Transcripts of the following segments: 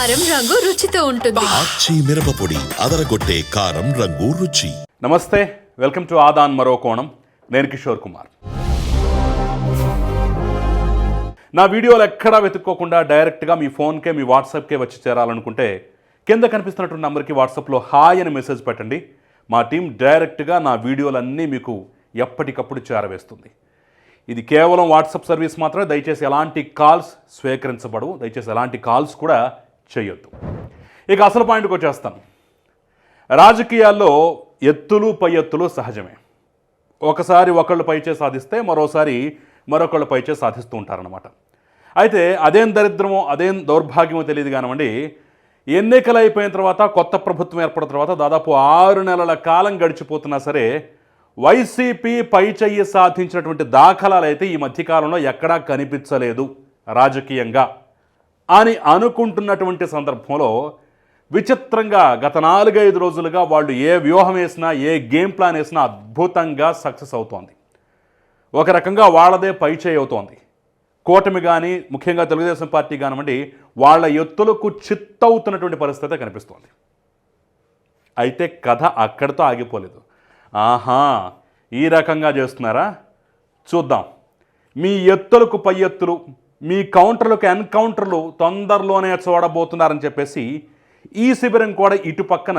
కారం రంగు రుచితో ఉంటుంది. ఆచి మిరపపొడి అదరగొట్టే కారం రంగు రుచి. నమస్తే వెల్కమ్ టు ఆదాన్ మరో కోణం. నేను కిషోర్ కుమార్. నా వీడియోలు ఎక్కడా వెతుక్కోకుండా డైరెక్ట్గా మీ ఫోన్కే మీ వాట్సాప్కే వచ్చి చేరాలనుకుంటే కింద కనిపిస్తున్నటువంటి నంబర్కి వాట్సాప్లో హాయ్ అని మెసేజ్ పెట్టండి. మా టీం డైరెక్ట్గా నా వీడియోలన్నీ మీకు ఎప్పటికప్పుడు చేరవేస్తుంది. ఇది కేవలం వాట్సాప్ సర్వీస్ మాత్రమే దయచేసి ఎలాంటి కాల్స్ స్వీకరించబడవు. దయచేసి ఎలాంటి కాల్స్ కూడా చేయొద్దు. ఇక అసలు పాయింట్కి వచ్చేస్తాను రాజకీయాల్లో ఎత్తులు పై ఎత్తులు సహజమే. ఒకసారి ఒకళ్ళు పైచే సాధిస్తే మరోసారి మరొకళ్ళు పైచే సాధిస్తూ ఉంటారనమాట అయితే అదేం దరిద్రమో అదేం దౌర్భాగ్యమో తెలియదు కానివ్వండి ఎన్నికలు అయిపోయిన తర్వాత కొత్త ప్రభుత్వం ఏర్పడిన తర్వాత దాదాపు ఆరు నెలల కాలం గడిచిపోతున్నా సరే వైసీపీ పైచయ్యి సాధించినటువంటి దాఖలాలు అయితే ఈ మధ్యకాలంలో ఎక్కడా కనిపించలేదు రాజకీయంగా. అని అనుకుంటున్నటువంటి సందర్భంలో విచిత్రంగా గత నాలుగైదు రోజులుగా వాళ్ళు ఏ వ్యూహం వేసినా ఏ గేమ్ ప్లాన్ వేసినా అద్భుతంగా సక్సెస్ అవుతోంది. ఒక రకంగా వాళ్ళదే పైచేయి అవుతోంది. కూటమి కానీ ముఖ్యంగా తెలుగుదేశం పార్టీ కానివ్వండి వాళ్ళ ఎత్తులకు చిత్తవుతున్నటువంటి పరిస్థితి కనిపిస్తోంది. అయితే కథ అక్కడితో ఆగిపోలేదు. ఆహా ఈ రకంగా చేస్తున్నారా? చూద్దాం. మీ ఎత్తులకు పై ఎత్తులు మీ కౌంటర్లకు ఎన్కౌంటర్లు తొందరలోనే చూడబోతున్నారని చెప్పేసి ఈ శిబిరం కూడా ఇటు పక్కన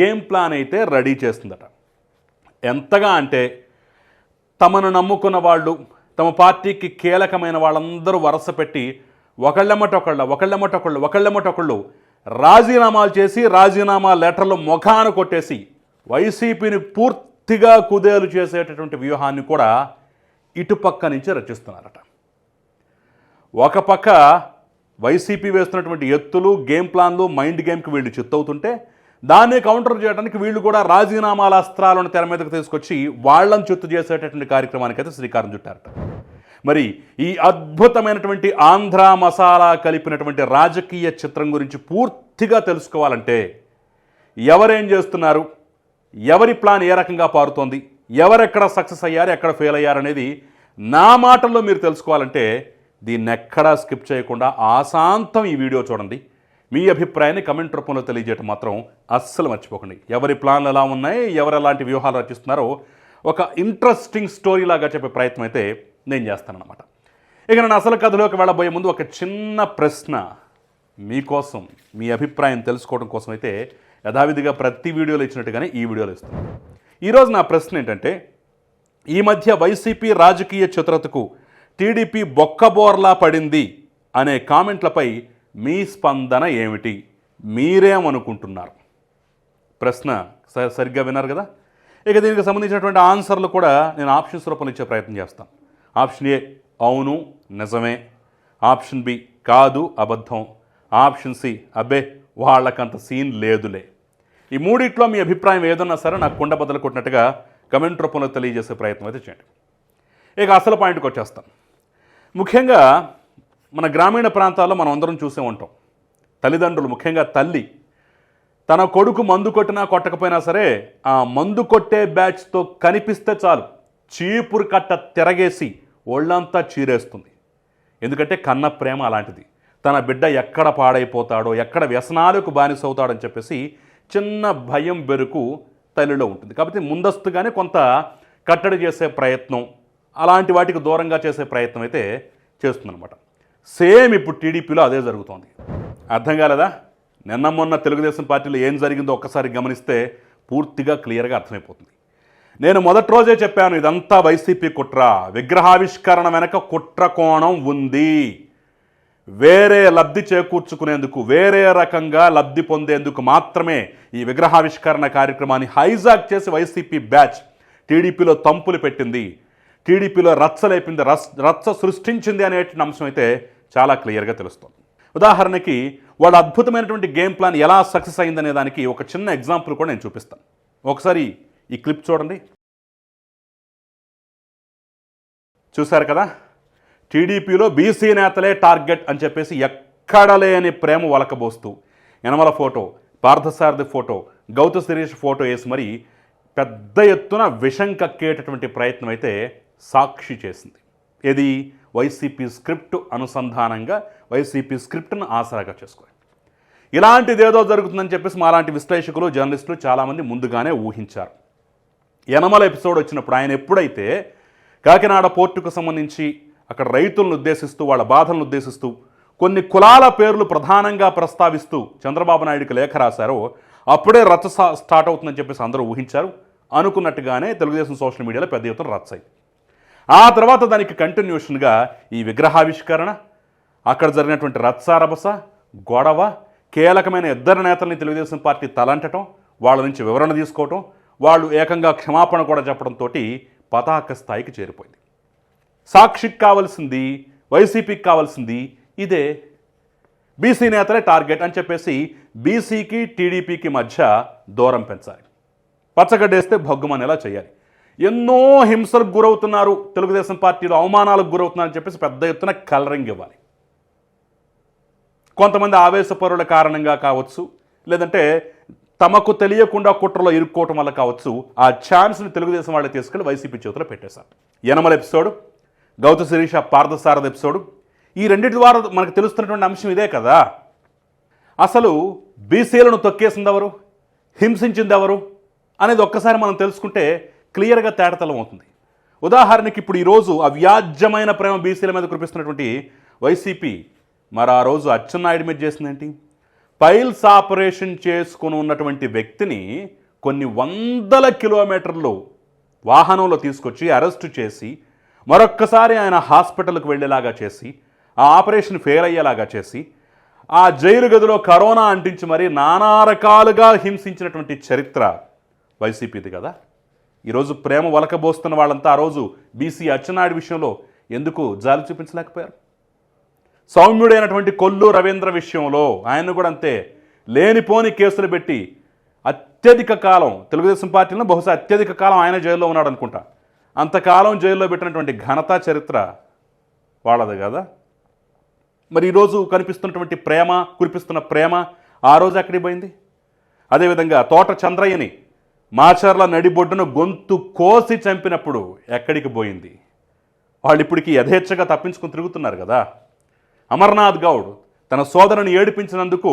గేమ్ ప్లాన్ అయితే రెడీ చేస్తుందట. ఎంతగా అంటే తమను నమ్ముకున్న వాళ్ళు తమ పార్టీకి కీలకమైన వాళ్ళందరూ వరుస పెట్టి ఒకళ్ళెమ్మటొకళ్ళ ఒకళ్ళెమ్మటొకళ్ళు ఒకళ్ళెమ్మటొకళ్ళు రాజీనామాలు చేసి రాజీనామా లెటర్లు ముఖాన కొట్టేసి వైసీపీని పూర్తిగా కుదేలు చేసేటటువంటి వ్యూహాన్ని కూడా ఇటుపక్క నుంచి రచిస్తున్నారట. ఒక పక్క వైసీపీ వేస్తున్నటువంటి ఎత్తులు గేమ్ ప్లాన్లు మైండ్ గేమ్కి వీళ్ళు చిత్తవుతుంటే దాన్ని కౌంటర్ చేయడానికి వీళ్ళు కూడా రాజీనామాల అస్త్రాలను తెర మీదకు తీసుకొచ్చి వాళ్ళని చిత్తు చేసేటటువంటి కార్యక్రమానికి అయితే శ్రీకారం చుట్టారట. మరి ఈ అద్భుతమైనటువంటి ఆంధ్ర మసాలా కలిపినటువంటి రాజకీయ చిత్రం గురించి పూర్తిగా తెలుసుకోవాలంటే ఎవరేం చేస్తున్నారు? ఎవరి ప్లాన్ ఏ రకంగా పారుతోంది? ఎవరెక్కడ సక్సెస్ అయ్యారు? ఎక్కడ ఫెయిల్ అయ్యారు అనేది నా మాటల్లో మీరు తెలుసుకోవాలంటే దీన్ని ఎక్కడా స్కిప్ చేయకుండా ఆశాంతం ఈ వీడియో చూడండి. మీ అభిప్రాయాన్ని కమెంట్ రూపంలో తెలియజేయటం మాత్రం అస్సలు మర్చిపోకండి. ఎవరి ప్లాన్లు ఎలా ఉన్నాయి ఎవరు ఎలాంటి వ్యూహాలు రచిస్తున్నారో ఒక ఇంట్రెస్టింగ్ స్టోరీ లాగా చెప్పే ప్రయత్నం అయితే నేను చేస్తానన్నమాట. ఇక నేను అసలు కథలోకి వెళ్ళబోయే ముందు ఒక చిన్న ప్రశ్న మీకోసం మీ అభిప్రాయం తెలుసుకోవడం కోసం అయితే యథావిధిగా ప్రతి వీడియోలో ఇచ్చినట్టుగానే ఈ వీడియోలో ఇస్తాను ఈరోజు నా ప్రశ్న ఏంటంటే ఈ మధ్య వైసీపీ రాజకీయ చతురతకు టీడీపీ బొక్కబోర్లా పడింది అనే కామెంట్లపై మీ స్పందన ఏమిటి? మీరేమనుకుంటున్నారు? ప్రశ్న స- సరిగ్గా విన్నారు కదా? ఇక దీనికి సంబంధించినటువంటి ఆన్సర్లు కూడా నేను ఆప్షన్స్ రూపంలో ఇచ్చే ప్రయత్నం చేస్తాను. ఆప్షన్ ఏ అవును నిజమే. ఆప్షన్ బి కాదు అబద్ధం. ఆప్షన్ సి అబ్బే వాళ్ళకంత సీన్ లేదులే. ఈ మూడిట్లో మీ అభిప్రాయం ఏదన్నా సరే నాకు కుండ బద్దలు కొట్టినట్టుగా కమెంట్ రూపంలో తెలియజేసే ప్రయత్నం అయితే చేయండి. ఇక అసలు పాయింట్కి వచ్చేస్తాం. ముఖ్యంగా మన గ్రామీణ ప్రాంతాల్లో మనం అందరం చూసే ఉంటాం. తల్లిదండ్రులు ముఖ్యంగా తల్లి తన కొడుకు మందు కొట్టినా కొట్టకపోయినా సరే ఆ మందు కొట్టే బ్యాచ్తో కనిపిస్తే చాలు. చీపురు కట్ట తిరగేసి ఒళ్ళంతా చీరేస్తుంది. ఎందుకంటే కన్న ప్రేమ అలాంటిది. తన బిడ్డ ఎక్కడ పాడైపోతాడో ఎక్కడ వ్యసనాలకు బానిసవుతాడని చెప్పేసి చిన్న భయం బెరుకు తల్లిలో ఉంటుంది. కాబట్టి ముందస్తుగానే కొంత కట్టడి చేసే ప్రయత్నం అలాంటి వాటికి దూరంగా చేసే ప్రయత్నం అయితే చేస్తుందన్నమాట. సేమ్ ఇప్పుడు టీడీపీలో అదే జరుగుతోంది. అర్థం కాలేదా? నిన్న మొన్న తెలుగుదేశం పార్టీలో ఏం జరిగిందో ఒక్కసారి గమనిస్తే పూర్తిగా క్లియర్గా అర్థమైపోతుంది. నేను మొదటి రోజే చెప్పాను ఇదంతా వైసీపీ కుట్ర. విగ్రహావిష్కరణ వెనక కుట్ర కోణం ఉంది. వేరే లబ్ధి చేకూర్చుకునేందుకు వేరే రకంగా లబ్ధి పొందేందుకు మాత్రమే ఈ విగ్రహావిష్కరణ కార్యక్రమాన్ని హైజాక్ చేసి వైసీపీ బ్యాచ్ టీడీపీలో తంపులు పెట్టింది. టీడీపీలో రచ్చలేపింది లేపింది రచ్చ సృష్టించింది అనేటువంటి అంశం అయితే చాలా క్లియర్గా తెలుస్తుంది. ఉదాహరణకి వాళ్ళ అద్భుతమైనటువంటి గేమ్ ప్లాన్ ఎలా సక్సెస్ అయిందనే దానికి ఒక చిన్న ఎగ్జాంపుల్ కూడా నేను చూపిస్తాను. ఒకసారి ఈ క్లిప్ చూడండి. చూశారు కదా? టీడీపీలో బీసీ నేతలే టార్గెట్ అని చెప్పేసి ఎక్కడలేని ప్రేమ వలకబోస్తూ Yanamala photo Parthasarathi photo Gauthu Sirish photo వేసి మరి పెద్ద ఎత్తున విషం కక్కేటటువంటి ప్రయత్నం అయితే సాక్షి చేసింది. ఇది వైసీపీ స్క్రిప్ట్ అనుసంధానంగా వైసీపీ స్క్రిప్ట్ను ఆసరాగా చేసుకుని. ఇలాంటిది ఏదో జరుగుతుందని చెప్పేసి మాలాంటి విశ్లేషకులు జర్నలిస్టులు చాలామంది ముందుగానే ఊహించారు. యనమల ఎపిసోడ్ వచ్చినప్పుడు ఆయన ఎప్పుడైతే కాకినాడ పోర్టుకు సంబంధించి అక్కడ రైతులను ఉద్దేశిస్తూ వాళ్ళ బాధలను ఉద్దేశిస్తూ కొన్ని కులాల పేర్లు ప్రధానంగా ప్రస్తావిస్తూ చంద్రబాబు నాయుడికి లేఖ రాశారో అప్పుడే రచ్చ స్టార్ట్ అవుతుందని చెప్పేసి అందరూ ఊహించారు. అనుకున్నట్టుగానే తెలుగుదేశం సోషల్ మీడియాలో పెద్ద ఎత్తున రచ్చాయి ఆ తర్వాత దానికి కంటిన్యూషన్గా ఈ విగ్రహావిష్కరణ అక్కడ జరిగినటువంటి రత్సారభస గొడవ కీలకమైన ఇద్దరు నేతల్ని తెలుగుదేశం పార్టీ తలంటటం వాళ్ళ నుంచి వివరణ తీసుకోవటం వాళ్ళు ఏకంగా క్షమాపణ కూడా చెప్పడంతో పతాక స్థాయికి చేరిపోయింది. సాక్షికి కావాల్సింది వైసీపీకి కావాల్సింది ఇదే బీసీ నేతలే టార్గెట్ అని చెప్పేసి బీసీకి టీడీపీకి మధ్య దూరం పెంచాలి. పచ్చగడ్డేస్తే భగ్గుమనేలా చేయాలి. ఎన్నో హింసలకు గురవుతున్నారు. తెలుగుదేశం పార్టీలో అవమానాలకు గురవుతున్నారని చెప్పేసి పెద్ద ఎత్తున కలరింగ్ ఇవ్వాలి. కొంతమంది ఆవేశపరుల కారణంగా కావచ్చు లేదంటే తమకు తెలియకుండా కుట్రలో ఇరుక్కోవటం వల్ల కావచ్చు ఆ ఛాన్స్ని తెలుగుదేశం వాళ్ళు తీసుకెళ్ళి వైసీపీ చేతిలో పెట్టేశారు. యనమల ఎపిసోడ్ గౌత శిరీష పార్థసారథ ఎపిసోడ్ ఈ రెండింటి ద్వారా మనకు తెలుస్తున్నటువంటి అంశం ఇదే కదా. అసలు బీసీలను తొక్కేసింది ఎవరు హింసించింది ఎవరు అనేది ఒక్కసారి మనం తెలుసుకుంటే క్లియర్గా తేటతలం అవుతుంది. ఉదాహరణకి ఇప్పుడు ఈరోజు అవ్యాజ్యమైన ప్రేమ బీసీల మీద కురిపిస్తున్నటువంటి వైసీపీ మరి ఆ రోజు అచ్చెన్నాయుడు మీద చేసిందేంటి? పైల్స్ ఆపరేషన్ చేసుకుని ఉన్నటువంటి వ్యక్తిని కొన్ని వందల కిలోమీటర్లు వాహనంలో తీసుకొచ్చి అరెస్టు చేసి మరొక్కసారి ఆయన హాస్పిటల్కి వెళ్ళేలాగా చేసి ఆ ఆపరేషన్ ఫెయిల్ అయ్యేలాగా చేసి ఆ జైలు గదిలో కరోనా అంటించి మరి నానా రకాలుగా హింసించినటువంటి చరిత్ర వైసీపీది కదా? ఈరోజు ప్రేమ వలకబోస్తున్న వాళ్ళంతా ఆ రోజు బీసీ అచ్చెన్నాయుడు విషయంలో ఎందుకు జాలి చూపించలేకపోయారు? సౌమ్యుడైనటువంటి కొల్లు రవీంద్ర విషయంలో ఆయన కూడా అంతే లేనిపోని కేసులు పెట్టి అత్యధిక కాలం తెలుగుదేశం పార్టీలో బహుశా అత్యధిక కాలం ఆయన జైల్లో ఉన్నాడు అనుకుంటా అంతకాలం జైల్లో పెట్టినటువంటి ఘనత చరిత్ర వాళ్ళది కదా? మరి ఈరోజు కనిపిస్తున్నటువంటి ప్రేమ కురిపిస్తున్న ప్రేమ ఆ రోజు ఎక్కడికి పోయింది? అదేవిధంగా తోట చంద్రయ్యని మాచర్ల నడిబొడ్డున గొంతు కోసి చంపినప్పుడు ఎక్కడికి పోయింది? వాళ్ళు ఇప్పటికి యథేచ్ఛగా తప్పించుకుని తిరుగుతున్నారు కదా. అమర్నాథ్ గౌడ్ తన సోదరుని ఏడిపించినందుకు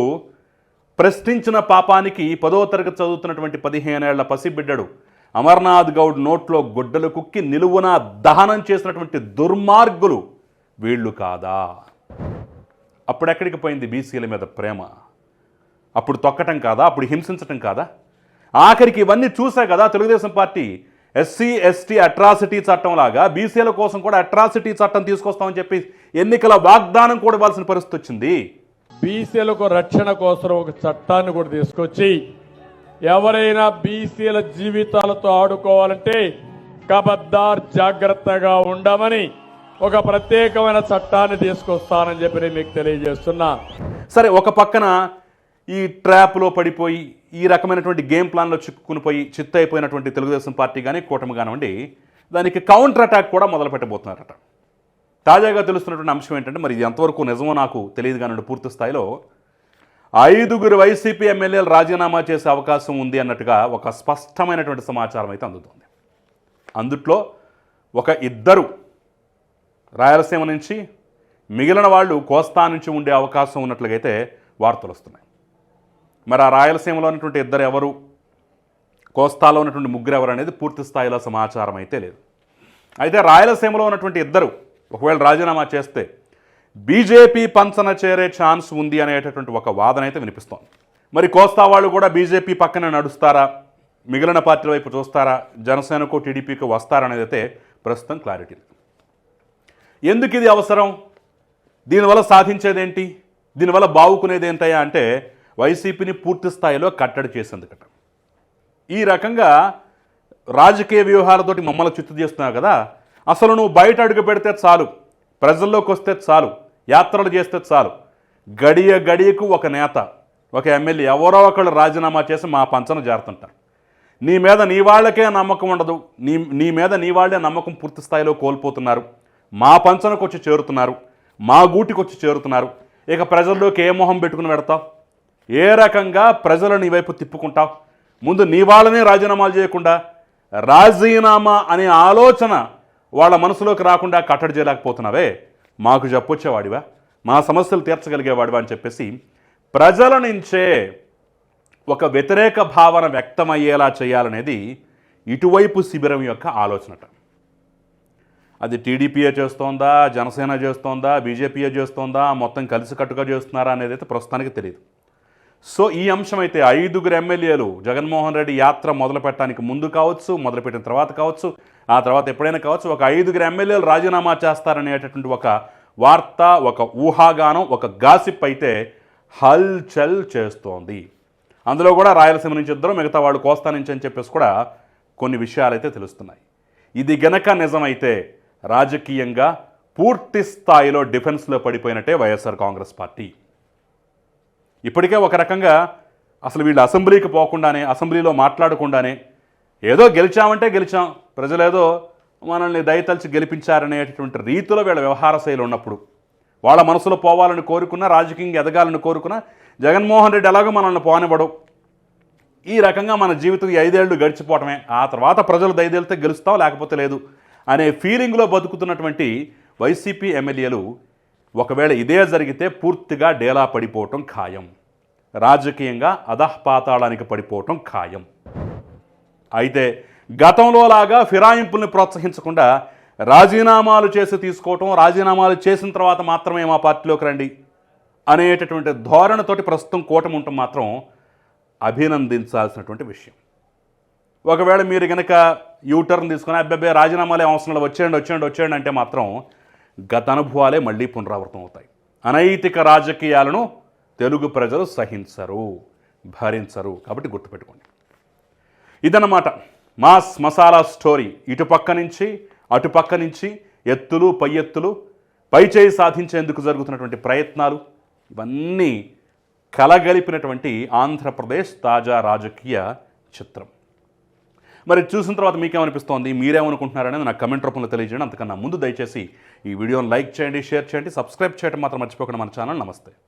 ప్రశ్నించిన పాపానికి పదో తరగతి చదువుతున్నటువంటి పదిహేనేళ్ళ పసిబిడ్డడు అమర్నాథ్ గౌడ్ నోట్లో గుడ్డలు కుక్కి నిలువున దహనం చేసినటువంటి దుర్మార్గులు వీళ్ళు కాదా? అప్పుడెక్కడికి పోయింది బీసీల మీద ప్రేమ? అప్పుడు తొక్కటం కాదా? అప్పుడు హింసించటం కాదా? ఆఖరికి ఇవన్నీ చూసా కదా Telugu Desam party. SC ST atrocity చట్టం లాగా బీసీల కోసం కూడా అట్రాసిటీ చట్టం తీసుకొస్తామని చెప్పి ఎన్నికల వాగ్దానం కూడా ఇవ్వాల్సిన పరిస్థితి వచ్చింది. బీసీలకు రక్షణ కోసం ఒక చట్టాన్ని కూడా తీసుకొచ్చి ఎవరైనా బీసీల జీవితాలతో ఆడుకోవాలంటే కబద్దార్ జాగ్రత్తగా ఉండమని ఒక ప్రత్యేకమైన చట్టాన్ని తీసుకొస్తానని చెప్పి నేను మీకు తెలియజేస్తున్నా. సరే ఒక పక్కన ఈ ట్రాప్లో పడిపోయి ఈ రకమైనటువంటి గేమ్ ప్లాన్లో చిక్కుకునిపోయి చిత్తైపోయినటువంటి తెలుగుదేశం పార్టీ కానీ కూటమి కానివ్వండి దానికి కౌంటర్ అటాక్ కూడా మొదలు పెట్టబోతున్నారట తాజాగా తెలుస్తున్నటువంటి అంశం ఏంటంటే మరి ఇది ఎంతవరకు నిజమో నాకు తెలియదు కానీ పూర్తి స్థాయిలో ఐదుగురు వైసీపీ ఎమ్మెల్యేలు రాజీనామా చేసే అవకాశం ఉంది అన్నట్టుగా ఒక స్పష్టమైనటువంటి సమాచారం అయితే అందుతుంది. అందుట్లో ఒక ఇద్దరు రాయలసీమ నుంచి మిగిలిన వాళ్ళు కోస్తా నుంచి ఉండే అవకాశం ఉన్నట్లుగైతే వార్తలు వస్తున్నాయి. మరి ఆ రాయలసీమలో ఉన్నటువంటి ఇద్దరు ఎవరు కోస్తాలో ఉన్నటువంటి ముగ్గురు ఎవరు అనేది పూర్తి స్థాయిలో సమాచారం అయితే లేదు. అయితే రాయలసీమలో ఉన్నటువంటి ఇద్దరు ఒకవేళ రాజీనామా చేస్తే బీజేపీ పంచన చేరే ఛాన్స్ ఉంది అనేటటువంటి ఒక వాదన అయితే వినిపిస్తోంది. మరి కోస్తా వాళ్ళు కూడా బీజేపీ పక్కన నడుస్తారా? మిగిలిన పార్టీల వైపు చూస్తారా? జనసేనకు టీడీపీకి వస్తారనేది అయితే ప్రస్తుతం క్లారిటీ ఎందుకు ఇది అవసరం? దీనివల్ల సాధించేదేంటి? దీనివల్ల బావుకునేది ఏంటయ్యా అంటే వైసీపీని పూర్తి స్థాయిలో కట్టడి చేసేందుకట. ఈ రకంగా రాజకీయ వ్యూహాలతోటి మమ్మల్ని చిత్తు చేస్తున్నావు కదా. అసలు నువ్వు బయట అడుగు పెడితే చాలు. ప్రజల్లోకి వస్తే చాలు. యాత్రలు చేస్తే చాలు. గడియ గడియకు ఒక నేత ఒక ఎమ్మెల్యే ఎవరో ఒకళ్ళు రాజీనామా చేసి మా పంచన చేరుతుంటారు నీ మీద నీ వాళ్ళకే నమ్మకం ఉండదు. నీ నీ మీద నీ వాళ్ళే నమ్మకం పూర్తి స్థాయిలో కోల్పోతున్నారు. మా పంచనకు వచ్చి చేరుతున్నారు. మా గూటికి వచ్చి చేరుతున్నారు. ఇక ప్రజల్లోకి ఏ మొహం పెట్టుకుని పెడతావు? ఏ రకంగా ప్రజలను నీ వైపు తిప్పుకుంటావు? ముందు నీ వాళ్ళనే రాజీనామాలు చేయకుండా రాజీనామా అనే ఆలోచన వాళ్ళ మనసులోకి రాకుండా కట్టడి చేయలేకపోతున్నావే? మాకు చెప్పొచ్చేవాడివా మా సమస్యలు తీర్చగలిగేవాడివా అని చెప్పేసి ప్రజల నుంచే ఒక వ్యతిరేక భావన వ్యక్తమయ్యేలా చేయాలనేది ఇటువైపు శిబిరం యొక్క ఆలోచనట. అది టీడీపీఏ చేస్తోందా? జనసేన చేస్తోందా? బీజేపీఏ చేస్తోందా? మొత్తం కలిసికట్టుగా చేస్తున్నారా అనేది అయితే ప్రస్తుతానికి తెలియదు సో ఈ అంశం అయితే ఐదుగురు ఎమ్మెల్యేలు జగన్మోహన్ రెడ్డి యాత్ర మొదలు పెట్టడానికి ముందు కావచ్చు మొదలుపెట్టిన తర్వాత కావచ్చు ఆ తర్వాత ఎప్పుడైనా కావచ్చు ఒక ఐదుగురు ఎమ్మెల్యేలు రాజీనామా చేస్తారనేటటువంటి ఒక వార్త ఒక ఊహాగానం ఒక గాసిప్ అయితే హల్చల్ చేస్తోంది. అందులో కూడా రాయలసీమ నుంచి ఇద్దరు మిగతా వాళ్ళు కోస్తా నుంచి అని చెప్పేసి కూడా కొన్ని విషయాలైతే తెలుస్తున్నాయి. ఇది గనక నిజమైతే రాజకీయంగా పూర్తి స్థాయిలో డిఫెన్స్లో పడిపోయినట్టే వైఎస్ఆర్ కాంగ్రెస్ పార్టీ. ఇప్పటికే ఒక రకంగా అసలు వీళ్ళు అసెంబ్లీకి పోకుండానే అసెంబ్లీలో మాట్లాడకుండానే ఏదో గెలిచామంటే గెలిచాం ప్రజలేదో మనల్ని దయతలిచి గెలిపించారనేటటువంటి రీతిలో వీళ్ళ వ్యవహార శైలి ఉన్నప్పుడు వాళ్ళ మనసులో పోవాలని కోరుకున్న రాజకీయంగా ఎదగాలని కోరుకున్న జగన్మోహన్ రెడ్డి ఎలాగో మనల్ని పోనివ్వడం. ఈ రకంగా మన జీవితం ఐదేళ్ళు ఐదేళ్ళు గడిచిపోవటమే. ఆ తర్వాత ప్రజలు ఐదేళ్తే గెలుస్తావు లేకపోతే లేదు అనే ఫీలింగ్లో బతుకుతున్నటువంటి వైసీపీ ఎమ్మెల్యేలు ఒకవేళ ఇదే జరిగితే పూర్తిగా డేలా పడిపోవటం ఖాయం. రాజకీయంగా అధఃపాతాళానికి పడిపోవటం ఖాయం. అయితే గతంలోలాగా ఫిరాయింపుల్ని ప్రోత్సహించకుండా రాజీనామాలు చేసి తీసుకోవటం రాజీనామాలు చేసిన తర్వాత మాత్రమే మా పార్టీలోకి రండి అనేటటువంటి ధోరణితోటి ప్రస్తుతం కూటమి ఉండటం మాత్రం అభినందించాల్సినటువంటి విషయం. ఒకవేళ మీరు కనుక యూటర్న్ తీసుకుని అబ్బాయి రాజీనామాలే అవసరం వచ్చేయండి వచ్చేయండి వచ్చేయండి అంటే మాత్రం గత అనుభవాలే మళ్ళీ పునరావృతం అవుతాయి. అనైతిక రాజకీయాలను తెలుగు ప్రజలు సహించరు భరించరు కాబట్టి గుర్తుపెట్టుకోండి. ఇదన్నమాట మాస్ మసాలా స్టోరీ. ఇటుపక్క నుంచి అటుపక్క నుంచి ఎత్తులు పై ఎత్తులు పై చేయి సాధించేందుకు జరుగుతున్నటువంటి ప్రయత్నాలు ఇవన్నీ కలగలిపినటువంటి ఆంధ్రప్రదేశ్ తాజా రాజకీయ చిత్రం. మరి చూసిన తర్వాత మీకేమనిపిస్తోంది? మీరేమనుకుంటున్నారనేది నాకు కమెంట్ రూపంలో తెలియజేయండి. అంతకన్నా ముందు దయచేసి ఈ వీడియోని లైక్ చేయండి షేర్ చేయండి సబ్స్క్రైబ్ చేయడం మాత్రం మర్చిపోకుండా మన ఛానల్. నమస్తే.